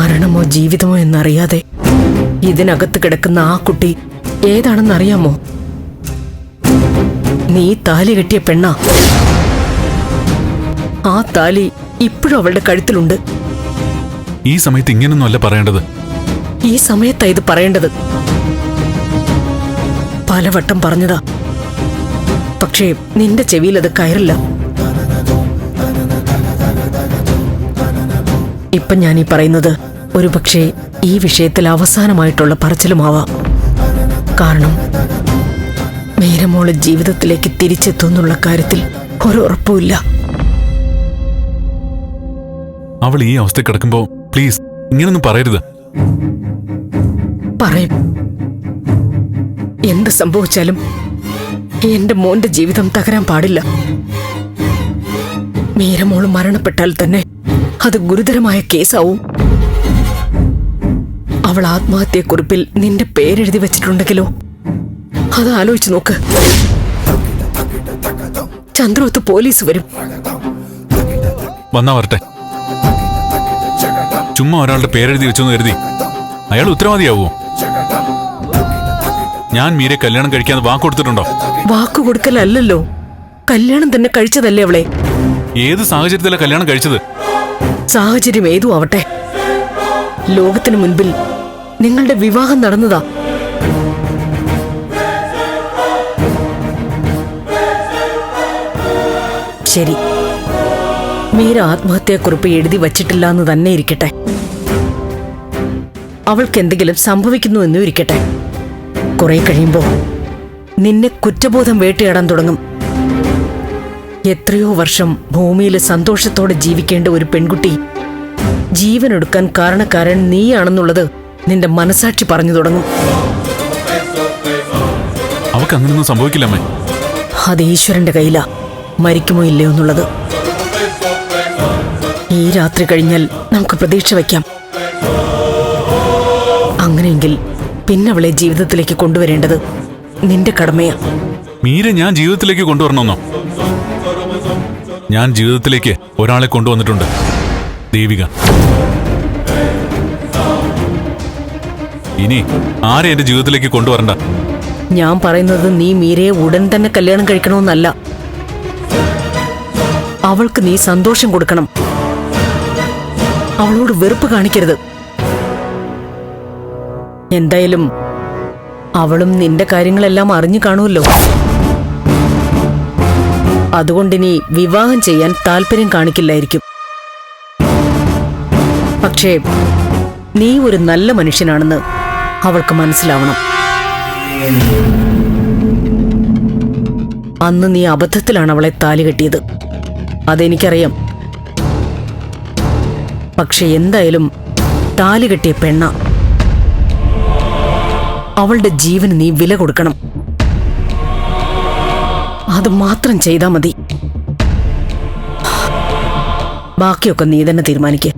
മരണമോ ജീവിതമോ എന്നറിയാതെ ഇതിനകത്ത് കിടക്കുന്ന ആ കുട്ടി ഏതാണെന്നറിയാമോ? നീ താലി കെട്ടിയ പെണ്ണാ. ആ താലി ഇപ്പോഴും അവളുടെ കഴുത്തിലുണ്ട്. ഈ സമയത്ത് ഇങ്ങനൊന്നും അല്ല പറയേണ്ടത്. ഈ സമയത്താ ഇത് പറയേണ്ടത്. പലവട്ടം പറഞ്ഞതാ. പക്ഷേ നിന്റെ ചെവിയിൽ അത് കയറില്ല. ഇപ്പൊ ഞാൻ ഈ പറയുന്നത് ഒരുപക്ഷെ ഈ വിഷയത്തിൽ അവസാനമായിട്ടുള്ള പറച്ചിലുമാവാം. കാരണം മീരമോൾ ജീവിതത്തിലേക്ക് തിരിച്ചെത്തുന്നുള്ള കാര്യത്തിൽ ഒരുറപ്പുമില്ല അവൾ ഈ അവസ്ഥ കിടക്കുമ്പോ പ്ലീസ് ഇങ്ങനൊന്നും പറയരുത്. പറയും. എന്ത് സംഭവിച്ചാലും എന്റെ മോന്റെ ജീവിതം തകരാൻ പാടില്ല. മീരമോൾ മരണപ്പെട്ടാൽ തന്നെ അത് ഗുരുതരമായ കേസാവും. അവൾ ആത്മഹത്യക്കുറിപ്പിൽ നിന്റെ പേരെഴുതി വെച്ചിട്ടുണ്ടെങ്കിലോ? അത് ആലോചിച്ച് നോക്ക്. ചന്ദ്രവത്ത് പോലീസ് വരും. വന്നാ വരട്ടെ. ചുമ്മാ ഒരാളുടെ പേരെഴുതി വെച്ചെന്ന് കരുതി. അയാൾ ഉത്തരവാദിയാവോ ഞാൻ മീരെ കല്യാണം കഴിക്കാന്ന് വാക്ക് കൊടുത്തിട്ടുണ്ടോ? വാക്ക് കൊടുക്കലല്ലോ കല്യാണം തന്നെ കഴിച്ചതല്ലേ അവളെ? ഏത് സാഹചര്യത്തിലാണ് കല്യാണം കഴിച്ചത്? സാഹചര്യം ഏതു ആവട്ടെ. ലോകത്തിന് മുൻപിൽ നിങ്ങളുടെ വിവാഹം നടന്നതാ. ശരി. മീര ആത്മഹത്യയെക്കുറിപ്പ് എഴുതി വച്ചിട്ടില്ല എന്ന് തന്നെ ഇരിക്കട്ടെ. അവൾക്ക് എന്തെങ്കിലും സംഭവിക്കുന്നു എന്നും ഇരിക്കട്ടെ. കുറെ കഴിയുമ്പോൾ നിന്നെ കുറ്റബോധം വേട്ടയാടാൻ തുടങ്ങും. എത്രയോ വർഷം ഭൂമിയിൽ സന്തോഷത്തോടെ ജീവിക്കേണ്ട ഒരു പെൺകുട്ടി ജീവനെടുക്കാൻ കാരണക്കാരൻ നീയാണെന്നുള്ളത് നിന്റെ മനസാക്ഷി പറഞ്ഞു തുടങ്ങും. അവക്ക് അങ്ങനൊന്നും സംഭവിക്കില്ല അമ്മേ. അത് ഈശ്വരന്റെ കയ്യിലാ. മരിക്കുമോ ഇല്ലയോ എന്നുള്ളത്. ഈ രാത്രി കഴിഞ്ഞാൽ നമുക്ക് പ്രതീക്ഷ വയ്ക്കാം അങ്ങനെയെങ്കിൽ പിന്നെ അവളെ ജീവിതത്തിലേക്ക് കൊണ്ടുവരേണ്ടത് നിന്റെ കടമയാ. മീര ഞാൻ ജീവിതത്തിലേക്ക് കൊണ്ടുവരണമെന്നോ? ഞാൻ ജീവിതത്തിലേക്ക് ഒരാളെ കൊണ്ടുവന്നിട്ടുണ്ട്. ദേവിക. ഇനി ആരെ എന്റെ ജീവിതത്തിലേക്ക് കൊണ്ടുവരണ്ട? ഞാൻ പറയുന്നത് നീ മീരയെ ഉടൻ തന്നെ കല്യാണം കഴിക്കണമെന്നല്ല. അവൾക്ക് നീ സന്തോഷം കൊടുക്കണം. അവളോട് വെറുപ്പ് കാണിക്കരുത്. എന്തായാലും അവളും നിന്റെ കാര്യങ്ങളെല്ലാം അറിഞ്ഞു കാണുമല്ലോ. അതുകൊണ്ടിനി വിവാഹം ചെയ്യാൻ താല്പര്യം കാണിക്കില്ലായിരിക്കും. പക്ഷേ നീ ഒരു നല്ല മനുഷ്യനാണെന്ന് അവൾക്ക് മനസ്സിലാവണം. അന്ന് നീ അബദ്ധത്തിലാണ് അവളെ താലി കെട്ടിയത്. അതെനിക്കറിയാം. പക്ഷെ എന്തായാലും താലി കെട്ടിയ പെണ്ണ അവളുടെ ജീവന് നീ വില കൊടുക്കണം. അത് മാത്രം ചെയ്താൽ മതി. ബാക്കിയൊക്കെ നീ തന്നെ തീരുമാനിക്കേ.